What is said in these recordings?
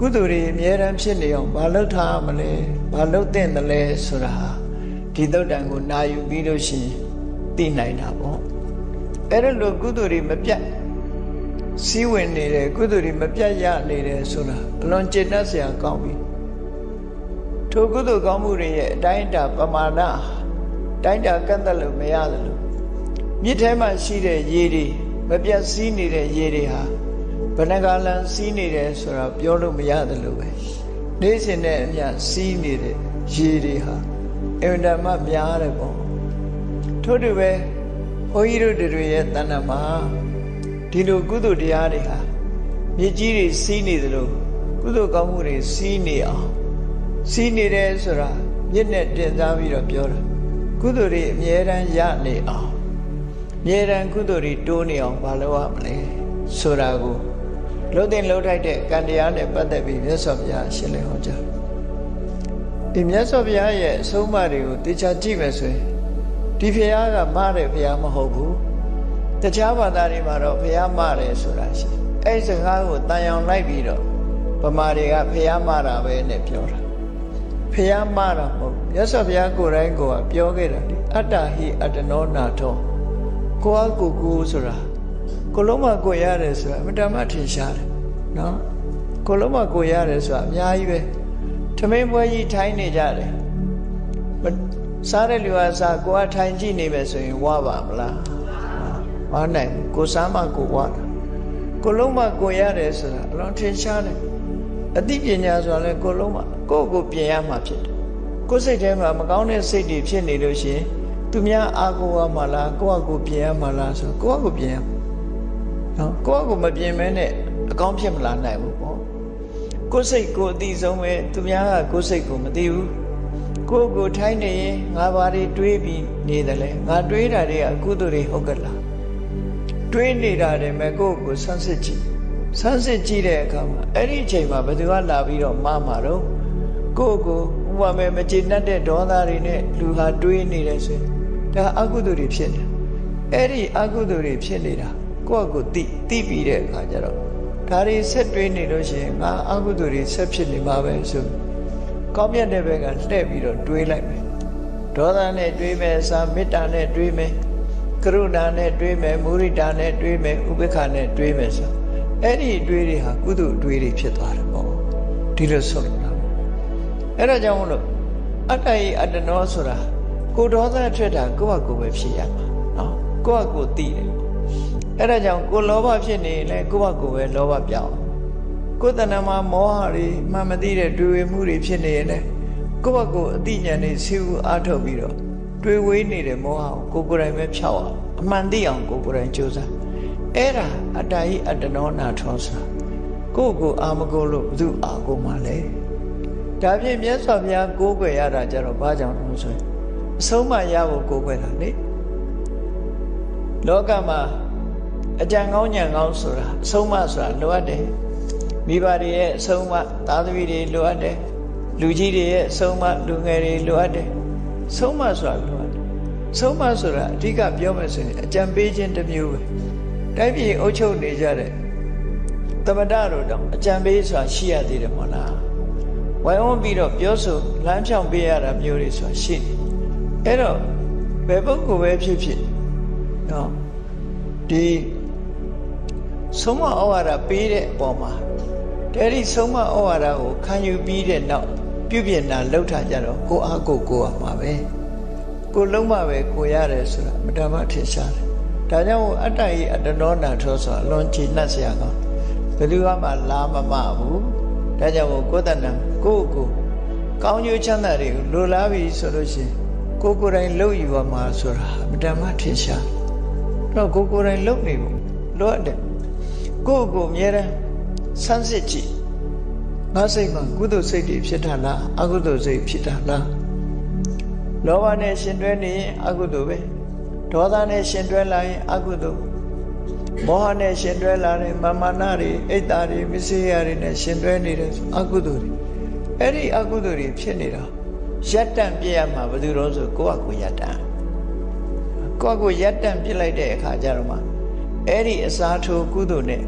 ကုသိုလ်တွေအမြဲတမ်းဖြစ်နေအောင်မလုပ်ထားမလဲမလုပ်သင့်တယ်လဲဆိုတာဟာဒီသုတ်တန်ကိုနာယူပြီးလို့ရှိရင်သိနိုင်တာပေါ့အဲ့ဒါလို့ကုသိုလ်တွေမပြတ်စည်းဝင်နေတယ်ကုသိုလ်တွေမပြတ်ရနေတယ်ဆိုတာအလွန်ကျေနပ်စရာကောင်းပြီထိုကုသိုလ်ကောင်းမှုတွေရဲ့အတိုင်းအတာပမာဏတိုင်းတာကန့်သက်လို့မရတယ်လို့မြစ်ထဲမှာရှိတဲ့ရေတွေမပြတ်စည်းနေတဲ့ရေတွေဟာ ဘယ်နှကလန်စီးနေတယ်ဆိုတာပြောလို့မရတယ်လို့ပဲနေ့စဉ်နဲ့အမျှစီးနေတဲ့ရေတွေဟာအင်တာမများတယ်ပေါ့ထို့တူပဲဘုန်းကြီးတို့တွေရဲ့တဏ္ဍာမှာဒီလိုကုသိုလ်တရားတွေဟာမြေကြီးတွေစီးနေသလိုကုသိုလ်ကောင်းမှုတွေစီးနေအောင်စီးနေတယ်ဆိုတာမြစ်နဲ့တင်စားပြီးတော့ပြောတာကုသိုလ်တွေအမြဲတမ်းရနေအောင်အမြဲတမ်းကုသိုလ်တွေတိုးနေအောင်မလုပ်ရမလဲဆိုတာကို လှုပ်တဲ့လှုပ်ထိုက်တဲ့ကံတရားနဲ့ပတ်သက်ပြီးမြတ်စွာဘုရားရှင်းလင်းဟောကြားဒီမြတ်စွာဘုရားရဲ့အဆုံးအမတွေကိုတေချာကြည့်မယ်ဆိုရင်ဒီဘုရားကမတဲ့ဘုရားမဟုတ်ဘူးတခြားဘာသာတွေမှာတော့ဘုရားမတယ်ဆိုတာရှိအဲ့ဒီစကားကိုတန်ရောင်လိုက်ပြီးတော့ဗမာတွေကဘုရားမတာပဲနဲ့ပြောတာဘုရားမတာမဟုတ်မြတ်စွာဘုရားကိုယ်တိုင်ကိုယ်ကပြောခဲ့တာလေအတ္တဟိအတ္တနောနာထောကိုယ့်အကိုကိုယ်ဆိုတာ ကိုလုံးမကိုရတယ်ဆိုတာအမတမထင်ရှားတယ်နော်ကိုလုံးမကိုရတယ်ဆိုတာအများကြီးပဲထမင်းပွဲကြီးထိုင်းနေကြတယ်စားတဲ့လူကစားကိုကထိုင်ကြည့်နေမယ်ဆိုရင်ဝါပါမလားဝါနိုင်ကိုစားမှကိုဝါတာကိုလုံးမကိုရတယ်ဆိုတာအလွန်ထင်ရှားတယ်အသိပညာဆိုတာလည်းကိုလုံးမကိုယ့်ကိုပြင်ရမှာဖြစ်တယ်ကိုယ်စိတ်ထဲမှာမကောင်းတဲ့စိတ်တွေဖြစ်နေလို့ရှိရင်သူများအာကိုရမှာလားကိုယ့်အကိုပြင်ရမှာလားဆိုကိုယ့်အကိုပြင်ရမှာ နော်ကိုယ့်အကိုမပြင်မဲနဲ့အကောင်းဖြစ်မလာနိုင်ဘူးပေါ့ကိုယ်စိတ်ကိုအသိဆုံးပဲသူများကကိုယ်စိတ်ကိုမသိဘူးကိုယ့်ကိုထိုင်းနေရင်ငါဘာတွေတွေးပြီးနေတယ်လဲငါတွေးတာတွေအကုသိုလ်တွေဟုတ်ကလားတွေးနေတာတွေမဲ့ကိုယ့်ကိုဆန်းစစ်ကြည့်ဆန်းစစ်ကြည့်တဲ့အခါမှာအဲ့ဒီအချိန်မှာဘယ်သူကလာပြီးတော့မှားမှာတော့ကိုယ့်ကိုဥပမာမကျေနပ်တဲ့ဒေါသတွေနဲ့လူဟာတွေးနေတယ်ဆိုရင်ဒါအကုသိုလ်တွေဖြစ်နေအဲ့ဒီအကုသိုလ်တွေဖြစ်နေတာ ကိုယ့်ကိုသိသိပြီးတဲ့အခါကျတော့ဒါတွေဆက်တွေးနေလို့ရှိရင်ငါအကုသိုလ်တွေဆက်ဖြစ်နေမှာပဲဆိုကောင်းမြတ်တဲ့ဘက်ကလှည့်ပြီးတော့တွေးလိုက်မယ်ဒေါသနဲ့တွေးမယ်စာမေတ္တာနဲ့တွေးမယ်ကရုဏာနဲ့တွေးမယ်မုရိဒာနဲ့တွေးမယ်ဥပေက္ခနဲ့တွေးမယ်ဆိုအဲ့ဒီအတွေးတွေဟာကုသိုလ်အတွေးတွေဖြစ်သွားတယ်ပေါ့ဒီလိုဆိုလို့လားအဲ့ဒါကြောင့်မလို့အတ္တယအတ္တနောဆိုတာကိုဒေါသထွက်တာကိုယ့်ဟာကိုယ်ပဲဖြစ်ရမှာနော်ကိုယ့်ဟာကိုယ်သိတယ် အဲ့ဒါကြောင့်ကိုလောဘဖြစ်နေရင်လည်းကိုယ့်ဟာကိုယ်ပဲလောဘပြောင်းကိုယ်တဏ္ဍမှာမောဟတွေမှမသိတဲ့တွေ့ဝေမှုတွေဖြစ်နေရင်လည်းကိုယ့်ဟာကိုယ်အတိညာဉ်နဲ့ဆူအားထုတ်ပြီးတော့တွေ့ဝေးနေတဲ့မောဟကိုကိုယ်ကိုယ်တိုင်ပဲဖြောက်အောင်အမှန်သိအောင်ကိုယ်ကိုယ်တိုင်ကြိုးစားအဲ့ဒါအတ္တယအတ္တနောနာထောဆိုတာကိုယ့်ကိုယ်အာမကိုလို့ဘု து အာကိုမှလဲဒါဖြင့်မြတ်စွာဘုရားကိုးကွယ်ရတာကြတော့ဘာကြောင့်လဲဆိုရင်အဆုံးမရဖို့ကိုးကွယ်တာလေလောကမှာ အကြံကောင်းညံကောင်းဆိုတာအဆုံးမဆိုတာလိုအပ်တယ်မိဘတွေရဲ့အဆုံးမသားသမီးတွေလိုအပ်တယ်လူကြီးတွေရဲ့အဆုံးမလူငယ်တွေလိုအပ်တယ်ဆုံးမဆိုတာလိုအပ်တယ်ဆုံးမဆိုတာအဓိကပြောမယ်ဆိုရင်အကြံပေးခြင်းတစ်မျိုးပဲတိုင်းပြည်အုပ်ချုပ်နေကြတဲ့သမဒတို့တော့အကြံပေးဆိုတာရှိရသေးတယ်မဟုတ်လားဝိုင်းဝန်းပြီးတော့ပြောဆိုလမ်းဖြောင်ပေးရတာမျိုးတွေဆိုတာရှိတယ်အဲ့တော့ဘယ်ပုဂ္ဂိုလ်ပဲဖြစ်ဖြစ်နော်ဒီ ဆုံးမဩဝါဒပေးတဲ့အပေါ်မှာတဲ့ဒီဆုံးမဩဝါဒကိုခံယူပြီးတဲ့နောက်ပြုပြင်တာလောက်ထားကြတော့ကိုအားကိုကိုရမှာပဲကိုလုံးမပဲကိုရတယ်ဆိုတာမတမထင်ရှားတယ်ဒါကြောင့်အတ္တဤအတ္တနောနာထောဆိုတာလွန်ချီနှက်စရာကောင်းဘယ်သူမှလာမမဘူးဒါကြောင့်ကိုယ်တဏ္ဏကိုကိုကောင်းကျိုးချမ်းသာတွေကိုလိုလားပြီဆိုလို့ရှိရင်ကိုကိုယ်တိုင်လှုပ်ယူရမှာဆိုတာအတ္တမထင်ရှားတော့ကိုကိုယ်တိုင်လှုပ်နေဖို့လိုအပ်တယ် ကိုယ့်ကိုအမြဲတမ်းစမ်းစစ်ကြည့်ငါစိတ်မှာကုသိုလ်စိတ်တွေဖြစ်တာလားအကုသိုလ်စိတ်ဖြစ်တာလားလောဘနဲ့ရှင်တွဲနေရင်အကုသိုလ်ပဲဒေါသနဲ့ရှင်တွဲလာရင်အကုသိုလ်မောဟနဲ့ရှင်တွဲလာရင်မာမနာတွေအိတ်တာတွေမစေရတွေနဲ့ရှင်တွဲနေတယ်ဆိုအကုသိုလ်တွေအဲ့ဒီအကုသိုလ်တွေဖြစ်နေတာရက်တန့်ပြည့်ရမှာဘယ်သူတော့ဆိုကိုယ့်အကိုရက်တန့်ကိုယ့်အကိုရက်တန့်ပြစ်လိုက်တဲ့အခါကျတော့မှအဲ့ဒီအစားထိုးကုသိုလ်နဲ့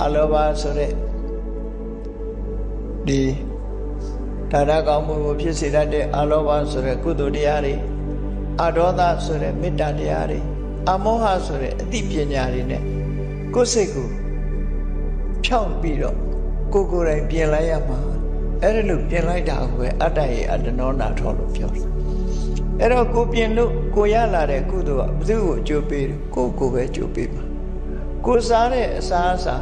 အလောဘဆိုတဲ့ဒီဒါရကောင်းမှုကိုဖြစ်စေတတ်တဲ့အာလောဘဆိုတဲ့ကုသိုလ်တရားတွေအာဒေါသဆိုတဲ့မေတ္တာတရားတွေအမောဟဆိုတဲ့အသိပညာတွေနဲ့ကိုယ်စိတ်ကိုဖြောင့်ပြီးတော့ကိုယ်ကိုယ်တိုင်ပြင်လိုက်ရမှာအဲ့ဒါလို့ပြင်လိုက်တာကိုပဲအတ္တရဲ့အတ္တနောနာထောလို့ပြောတယ်အဲ့တော့ကိုပြင်လို့ကိုရလာတဲ့ကုသိုလ်ကဘယ်သူ့ကိုအကျိုးပေးတယ်ကိုယ့်ကိုယ်ပဲအကျိုးပေးမှာကိုစားတဲ့အစားအစာ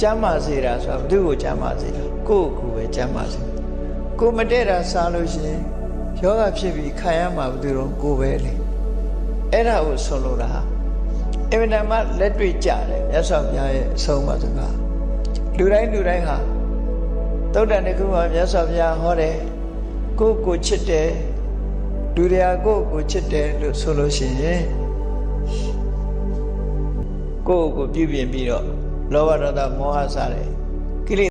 ကျမ်းမာစေတာဆိုတာဘယ်သူ့ကိုကျမ်းမာစေတာကိုယ့်ကိုယ်ပဲကျမ်းမာစေကိုမတည့်တာစားလို့ရှိရင်ယောဂဖြစ်ပြီးခံရမှာဘယ်သူတော့ကိုယ်ပဲလေအဲ့ဒါကိုဆုံးလို့တာအင်မတန်မှလက်တွေ့ကြတယ်မြတ်စွာဘုရားရဲ့အဆုံးအမစကားလူတိုင်းလူတိုင်းဟာသုတ္တန်တစ်ခုမှာမြတ်စွာဘုရားဟောတယ်ကိုယ့်ကိုချစ်တယ်လူတွေကကိုယ့်ကိုချစ်တယ်လို့ဆိုလို့ရှိရင်ကိုယ့်ကိုပြုပြင်ပြီးတော့ လောဘဒေါသမောဟစတဲ့